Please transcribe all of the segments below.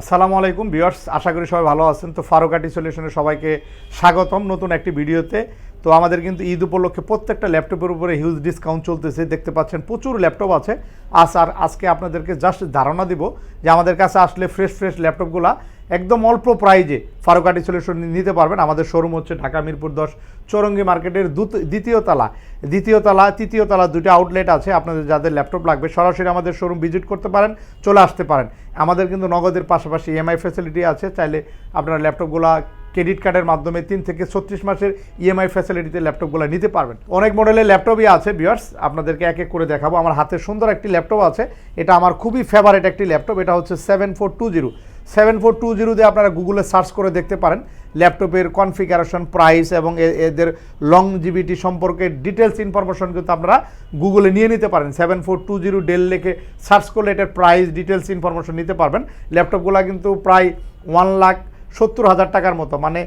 আসসালামু আলাইকুম বিয়ার্স আশা করি সবাই ভালো আছেন। তো ফারুকাটি সলিউশনে সবাইকে স্বাগতম নতুন একটি ভিডিওতে। তো আমাদের কিন্তু ঈদ উপলক্ষে প্রত্যেকটা ল্যাপটপের উপরে হিউজ ডিসকাউন্ট চলতেছে। দেখতে পাচ্ছেন, প্রচুর ল্যাপটপ আছে। আজ আর আজকে আপনাদেরকে জাস্ট ধারণা দিব যে আমাদের কাছে আসলে ফ্রেশ ফ্রেশ ল্যাপটপগুলো একদম অল্প প্রাইজে ফারুকাটি সলিউশন নিতে পারবেন। আমাদের শোরুম হচ্ছে ঢাকা, মিরপুর দশ, চৌরঙ্গি মার্কেটের দ্বিতীয় তলা। দ্বিতীয় তলা, তৃতীয় তলা দুটো আউটলেট আছে। আপনাদের যাদের ল্যাপটপ লাগবে, সরাসরি আমাদের শোরুম ভিজিট করতে পারেন, চলে আসতে পারেন। আমাদের কিন্তু নগদের পাশাপাশি ইএমআই ফ্যাসিলিটি আছে। চাইলে আপনারা ল্যাপটপগুলো ক্রেডিট কার্ডের মাধ্যমে তিন থেকে ছত্রিশ মাসের ইএমআই ফ্যাসিলিটিতে ল্যাপটপগুলো নিতে পারবেন। অনেক মডেলের ল্যাপটপই আছে বিয়ার্স আপনাদেরকে এক এক করে দেখাবো। আমার হাতে সুন্দর একটি ল্যাপটপ আছে। এটা আমার খুবই ফেভারেট একটি ল্যাপটপ। এটা হচ্ছে seven four two zero seven four two zero দিয়ে আপনারা গুগলে সার্চ করে দেখতে পারেন। ল্যাপটপের কনফিগারেশন প্রাইস এবং এদের লং জিবিটি সম্পর্কে ডিটেলস ইনফরমেশন কিন্তু আপনারা গুগলে নিয়ে নিতে পারেন। Seven four two zero Dell লেখে সার্চ করলে এটার প্রাইস ডিটেলস ইনফরমেশন নিতে পারবেন। ল্যাপটপগুলো কিন্তু প্রায় ওয়ান লাখ সত্তর হাজার টাকার মতো মানে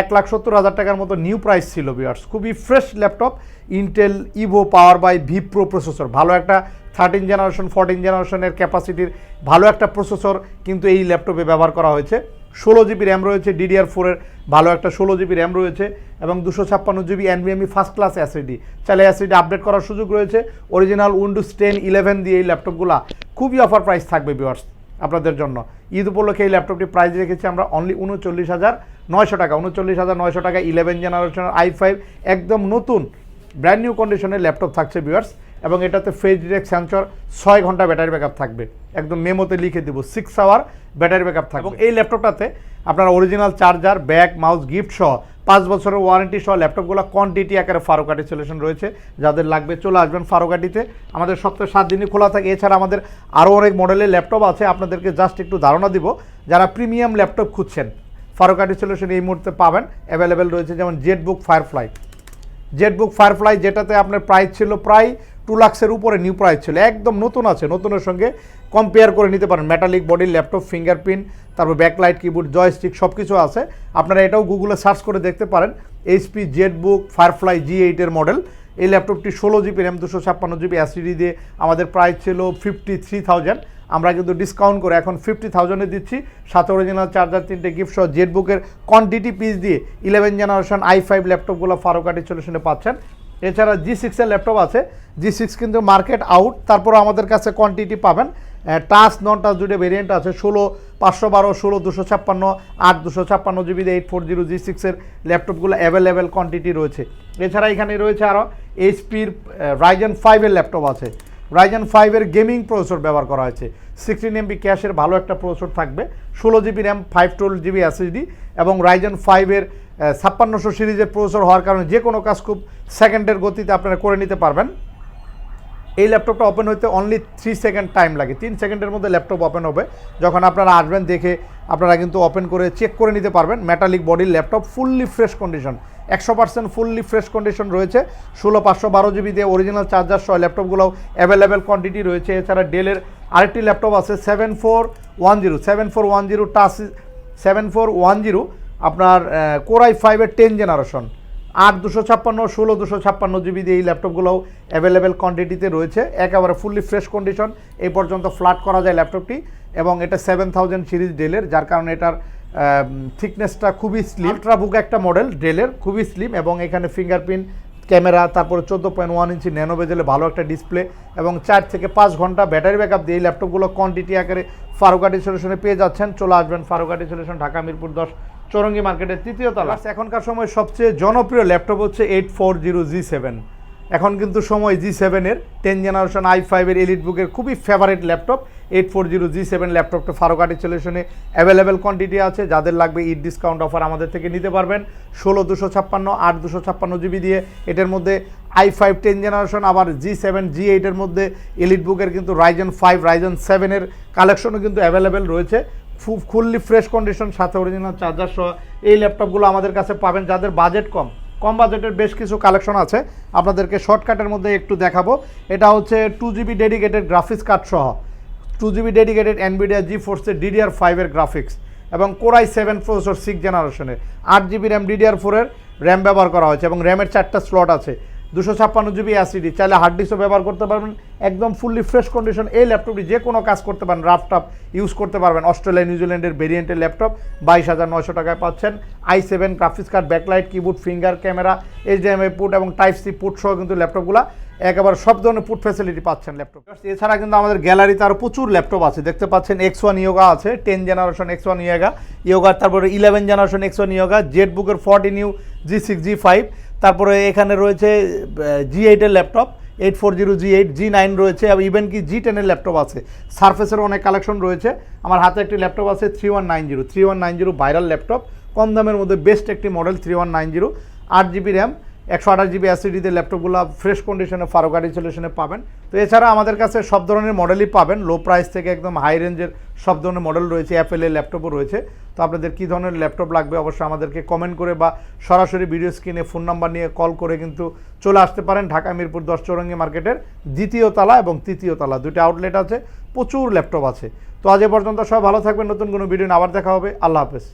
এক লাখ সত্তর হাজার টাকার মতো নিউ প্রাইস ছিল বিয়ার্স খুবই fresh laptop Intel Evo power by V pro processor ভালো একটা থার্টিন জেনারেশন ফোরটিন জেনারেশনের ক্যাপাসিটির ভালো একটা প্রসেসর কিন্তু এই ল্যাপটপে ব্যবহার করা হয়েছে। ষোলো জিবি র্যাম রয়েছে ডিডিআর ফোরের ভালো একটা ষোলো জিবি র্যাম রয়েছে এবং দুশো ছাপ্পান্ন GB NVMe first class SSD চাইলে অ্যাসিডি আপডেট করার সুযোগ রয়েছে। অরিজিনাল উইন্ডোজ টেন ইলেভেন দিয়ে এই ল্যাপটপগুলো খুবই অফার প্রাইস থাকবে ভিউয়ার্স আপনাদের জন্য। ঈদ উপলক্ষে এই ল্যাপটপটি প্রাইস রেখেছি আমরা অনলি উনচল্লিশ হাজার নয়শো টাকা। উনচল্লিশ হাজার নয়শো টাকা ইলেভেন জেনারেশনের আই ফাইভ একদম নতুন ব্র্যান্ড নিউ কন্ডিশনের ল্যাপটপ থাকছে ভিউয়ার্স এবং এটাতে ফেজ ডিরেক্ট সেন্সর ছয় ঘণ্টা ব্যাটারি ব্যাকআপ থাকবে। একদম মেমোতে লিখে দেবো সিক্স আওয়ার ব্যাটারি ব্যাকআপ থাকবে। এবং এই ল্যাপটপটাতে আপনারা original charger bag mouse gift সহ পাঁচ বছরের ওয়ারেন্টি সহ ল্যাপটপগুলো কোয়ান্টিটি আকারে ফারোকাটি সলিউশন রয়েছে। যাদের লাগবে চলে আসবেন ফারোকাটিতে। আমাদের সপ্তাহে সাত দিনই খোলা থাকে। এছাড়া আমাদের আরও অনেক মডেলের ল্যাপটপ আছে। আপনাদেরকে জাস্ট একটু ধারণা দিব। যারা প্রিমিয়াম ল্যাপটপ খুঁজছেন, ফারোকাটি সলিউশন এই মুহূর্তে পাবেন। অ্যাভেলেবেল রয়েছে যেমন জেটবুক ফায়ারফ্লাই জেটবুক ফায়ারফ্লাই যেটাতে আপনার প্রাইস ছিল প্রায় টু লাক্সের উপরে নিউ প্রাইস ছিল। একদম নতুন আছে, নতুনের সঙ্গে কম্পেয়ার করে নিতে পারেন। মেটালিক বডির ল্যাপটপ ফিঙ্গারপ্রিন্ট তারপর ব্যাকলাইট কিবোর্ড জয়স্টিক সব কিছু আছে। আপনারা এটাও গুগলে সার্চ করে দেখতে পারেন। এইচপি জেটবুক ফায়ারফ্লাই জি এইটের মডেল এই ল্যাপটপটি ষোলো জিবি র্যাম দুশো ছাপ্পান্ন জিবি অ্যাসিডি দিয়ে আমাদের প্রাইস ছিল ফিফটি থ্রি থাউজেন্ড আমরা কিন্তু ডিসকাউন্ট করে এখন ফিফটি থাউজেন্ডে দিচ্ছি। সাথে অরিজিনাল চার্জার তিনটে গিফট সহ জেটবুকের কোয়ান্টিটি পিস দিয়ে ইলেভেন জেনারেশন আই ফাইভ ল্যাপটপগুলো ফারুকাটি সলিউশনে পাচ্ছেন। এছাড়া জি সিক্সের ল্যাপটপ আছে। জি সিক্স কিন্তু মার্কেট আউট তারপর আমাদের কাছে কোয়ান্টিটি পাবেন। টাচ নন টাচ দুটো ভেরিয়েন্ট আছে, ষোলো, পাঁচশো বারো, ষোলো, দুশো ছাপ্পান্ন, আট, দুশো ছাপ্পান্ন GB eight four zero G সিক্সের ল্যাপটপগুলো অ্যাভেলেবেল কোয়ান্টিটি রয়েছে। এছাড়া এখানে রয়েছে আরও এইচপির রাইজেন ফাইভের ল্যাপটপ আছে। রাইজেন ফাইভের গেমিং প্রসেসর ব্যবহার করা হয়েছে। সিক্সটিন এমবি ক্যাশের ভালো একটা প্রসেসর থাকবে। ষোলো GB RAM five twelve GB SSD এবং রাইজেন ফাইভের ছাপ্পান্নশো সিরিজের প্রসেসর হওয়ার কারণে যে কোনো কাজ খুব সেকেন্ডের গতিতে আপনারা করে নিতে পারবেন। এই ল্যাপটপটা ওপেন হতে অনলি থ্রি সেকেন্ড টাইম লাগে। তিন সেকেন্ডের মধ্যে ল্যাপটপ ওপেন হবে। যখন আপনারা আসবেন দেখে আপনারা কিন্তু ওপেন করে চেক করে নিতে পারবেন মেটালিক বডির ল্যাপটপ ফুললি ফ্রেশ কন্ডিশন একশো পার্সেন্ট ফুললি ফ্রেশ কন্ডিশন রয়েছে। ষোলো পাঁচশো বারো জিবি দিয়ে অরিজিনাল চার্জার সহ ল্যাপটপগুলোও অ্যাভেলেবেল কোয়ান্টিটি রয়েছে। এছাড়া ডেলের আরেকটি ল্যাপটপ আছে seven four one zero seven four one zero touch seven four one zero আপনার কোরাই ফাইভের টেন জেনারেশন আট দুশো ছাপ্পান্ন, ষোলো দুশো ছাপ্পান্ন জিবি দিয়ে এই ল্যাপটপগুলোও অ্যাভেলেবেল কোয়ান্টিটিতে রয়েছে। একেবারে ফুললি ফ্রেশ কন্ডিশন এই পর্যন্ত ফ্ল্যাট করা যায় ল্যাপটপটি এবং এটা সেভেন থাউজেন্ড সিরিজ ডেলের যার কারণে এটার থিকনেসটা খুবই স্লিম বুক একটা মডেল ডেলের খুবই স্লিম এবং এখানে ফিঙ্গারপ্রিন্ট ক্যামেরা তারপরে চোদ্দ পয়েন্ট ওয়ান ইঞ্চি ন্যানো বেজেলে ভালো একটা ডিসপ্লে এবং চার থেকে পাঁচ ঘণ্টা ব্যাটারি ব্যাকআপ দিয়ে এই ল্যাপটপগুলো কোয়ান্টিটি আকারে ফারুকাটি সলিউশনে পেয়ে যাচ্ছেন। চলে আসবেন ফারুকাটি সলিউশন ঢাকা মিরপুর দশ চৌরঙ্গি মার্কেটের তৃতীয় তলা। এখনকার সময় সবচেয়ে জনপ্রিয় ল্যাপটপ হচ্ছে eight four zero G seven. এখন কিন্তু সময় জি সেভেনের টেন জেনারেশন আই ফাইভের এলিট বুকের খুবই favourite laptop. Eight four zero G seven ল্যাপটপটা ফারোকাটি সলিউশনে অ্যাভেলেবেল কোয়ান্টিটি আছে। যাদের লাগবে ঈদ ডিসকাউন্ট অফার আমাদের থেকে নিতে পারবেন। ষোলো দুশো ছাপ্পান্ন, আট দুশো ছাপ্পান্ন জিবি দিয়ে। এটার মধ্যে আই ফাইভ টেন জেনারেশন আবার জি সেভেন, জি এইটের মধ্যে এলিট বুকের কিন্তু রাইজেন ফাইভ রাইজেন সেভেনের কালেকশনও কিন্তু অ্যাভেলেবেল রয়েছে। ফুললি ফ্রেশ কন্ডিশন, সাথে অরিজিনাল চার্জার সহ এই ল্যাপটপগুলো আমাদের কাছে পাবেন যাদের বাজেট কম। কম বাজেটের বেশ কিছু কালেকশন আছে। আপনাদেরকে শর্টকাটের মধ্যে একটু দেখাবো। এটা হচ্ছে two GB dedicated graphics card সহ। Two GB dedicated Nvidia G ফোর্সের ডিডিআর ফাইভের গ্রাফিক্স এবং কোরাই সেভেন প্রসেসর সিক্স জেনারেশনের আট জিবি র্যাম ডিডিআর ফোরের র্যাম ব্যবহার করা হয়েছে এবং র্যামের চারটা স্লট আছে। দুশো ছাপ্পান্ন জিবি অ্যাসিডি চাইলে হার্ড ডিস্কও ব্যবহার করতে পারবেন। একদম ফুললি ফ্রেশ কন্ডিশন এই ল্যাপটপটি যে কোনো কাজ করতে পারেন রাফটাপ ইউজ করতে পারবেন। অস্ট্রেলিয়া নিউজিল্যান্ডের ভেরিয়েন্টের ল্যাপটপ বাইশ হাজার নয়শো টাকায় পাচ্ছেন। I seven graphics card backlight keyboard finger camera HDMI port এবং টাইপ সি পুট সহ কিন্তু ল্যাপটপগুলো একেবারে সব ধরনের পুট ফ্যাসিলিটি পাচ্ছেন ল্যাপটপ এছাড়া কিন্তু আমাদের গ্যালারিতে আরও প্রচুর ল্যাপটপ আছে। দেখতে পাচ্ছেন এক্স ওয়ান ইয়োগা আছে ten generation X one yoga ইয়োগার তারপরে eleven generation X one yoga Z বুকের fourteen U G six G five তারপরে এখানে রয়েছে জি এইটের laptop eight four zero G eight G nine রয়েছে আর ইভেন কি জি টেনের ল্যাপটপ আছে। সার্ফেসের অনেক কালেকশন রয়েছে। আমার হাতে একটি ল্যাপটপ আছে three one nine zero three one nine zero viral laptop. কম দামের মধ্যে বেস্ট একটি model three one nine zero আট জিবি র্যাম একশো আঠাশ জিবি অ্যাসিডিতে ল্যাপটপগুলো ফ্রেশ কন্ডিশনে ফারোকারি সলিউশনে পাবেন। তো এছাড়া আমাদের কাছে সব ধরনের মডেলই পাবেন। লো প্রাইস থেকে একদম হাই রেঞ্জের সব ধরনের মডেল রয়েছে অ্যাপেলের ল্যাপটপও রয়েছে। তো আপনাদের কী ধরনের ল্যাপটপ লাগবে অবশ্যই আমাদেরকে কমেন্ট করে বা সরাসরি ভিডিও স্ক্রিনে ফোন নাম্বার নিয়ে কল করে কিন্তু চলে আসতে পারেন ঢাকা মিরপুর দশ চৌরঙ্গি মার্কেটের দ্বিতীয় তলা এবং তৃতীয় তলা। দুটো আউটলেট আছে, প্রচুর ল্যাপটপ আছে। তো আজ এ পর্যন্ত সব ভালো থাকবেন, নতুন কোনো ভিডিও আবার দেখা হবে। আল্লাহ হাফেজ।